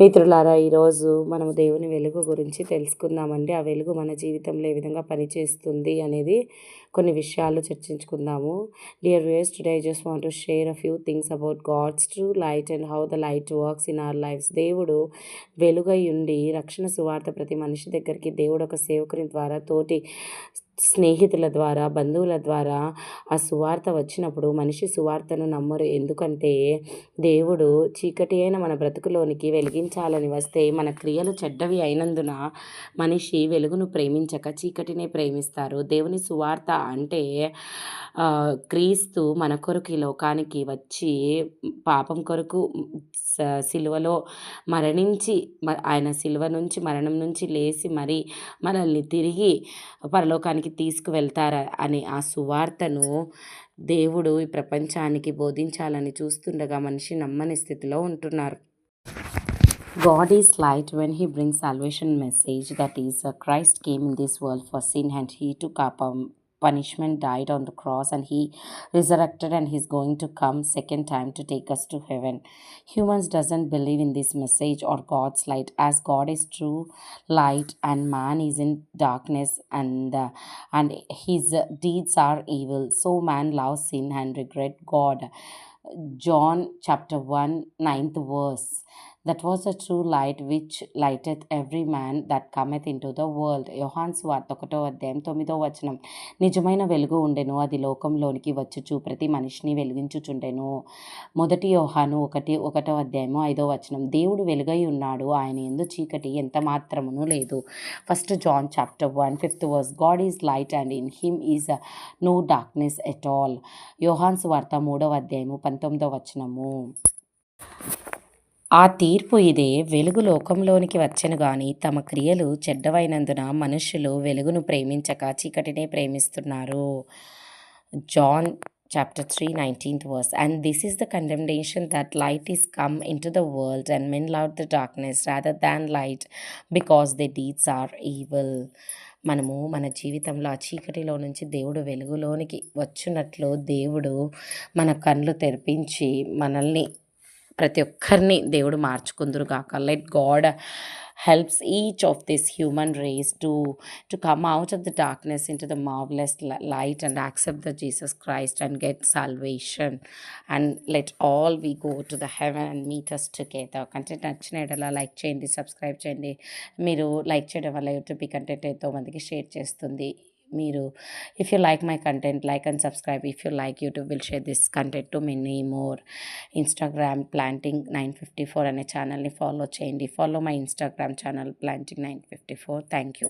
మిత్రులారా ఈరోజు మనము దేవుని వెలుగు గురించి తెలుసుకుందామండి. ఆ వెలుగు మన జీవితంలో ఏ విధంగా పనిచేస్తుంది అనేది కొన్ని విషయాలు చర్చించుకుందాము. Dear viewers today just want to share a few things about God's true light and how the light works in our lives దేవుడు వెలుగై ఉండి రక్షణ సువార్త ప్రతి మనిషి దగ్గరికి దేవుడు ఒక సేవకుని ద్వారా తోటి స్నేహితుల ద్వారా బంధువుల ద్వారా ఆ సువార్త వచ్చినప్పుడు మనిషి సువార్తను నమ్మరు. ఎందుకంటే దేవుడు చీకటి అయిన మన బ్రతుకులోనికి వెలిగించాలని వస్తే మన క్రియలు చెడ్డవి అయినందున మనిషి వెలుగును ప్రేమించక చీకటినే ప్రేమిస్తారు. దేవుని సువార్త అంటే క్రీస్తు మన కొరకు ఈ లోకానికి వచ్చి పాపం కొరకు సిలువలో మరణించి ఆయన సిలువ నుంచి మరణం నుంచి లేచి మరి మనల్ని తిరిగి పరలోకానికి పాపానికి తీసుకువెళ్తారా అనే ఆ సువార్తను దేవుడు ఈ ప్రపంచానికి బోధించాలని చూస్తుండగా మనిషి నమ్మని స్థితిలో ఉంటున్నారు. God is light when he bring salvation message that is a Christ came in this world for sin and he to cop punishment died on the cross and he resurrected and he's going to come second time to take us to heaven. Humans doesn't believe in this message or god's light. As god is true light and man is in darkness and uh, and his deeds are evil so man loves sin and regret god. John chapter 1 ninth verse that was a true light which lighteth every man that cometh into the world యోహాన్స్ వార్త ఒకటో అధ్యాయం తొమ్మిదో వచనం. నిజమైన వెలుగు ఉండెను అది లోకంలోనికి వచ్చుచు ప్రతి మనిషిని వెలిగించుచుండెను. మొదటి యోహాను ఒకటి ఒకటో అధ్యాయము ఐదో వచనం. దేవుడు వెలుగై ఉన్నాడు ఆయన ఎందు చీకటి ఎంత మాత్రమును లేదు. First John chapter one fifth verse God is light and in him is no darkness at all యోహాన్స్ వార్త మూడవ అధ్యాయము పంతొమ్మిదో వచనము. ఆ తీర్పు ఇదే వెలుగు లోకంలోనికి వచ్చెను గాని తమ క్రియలు చెడ్డవైనందున మనుష్యులు వెలుగును ప్రేమించక చీకటినే ప్రేమిస్తున్నారు John chapter 3 19th verse and this is the condemnation that light is come into the world and men loved the darkness rather than light because their deeds are evil మనము మన జీవితంలో ఆ చీకటిలో నుంచి దేవుడు వెలుగులోనికి వచ్చినట్లు దేవుడు మన కళ్ళు తెరిపించి మనల్ని ప్రతి ఒక్కరిని దేవుడు మార్చుకుందరు కాక let God helps each of this human race to to come out of the darkness into the marvellous light and accept the Jesus Christ and get salvation and let all we go to the heaven and meet us together content నచ్చిన ఎడలా like చేయండి subscribe చేయండి. మీరు like చేయడం వల్ల YouTube ఈ content ఎంతో మందికి షేర్ చేస్తుంది. మీరు if you like my content like and subscribe if you like YouTube will share this content to many more Instagram planting nine fifty four అనే ఛానల్ని ఫాలో చేయండి follow my Instagram channel planting nine fifty four thank you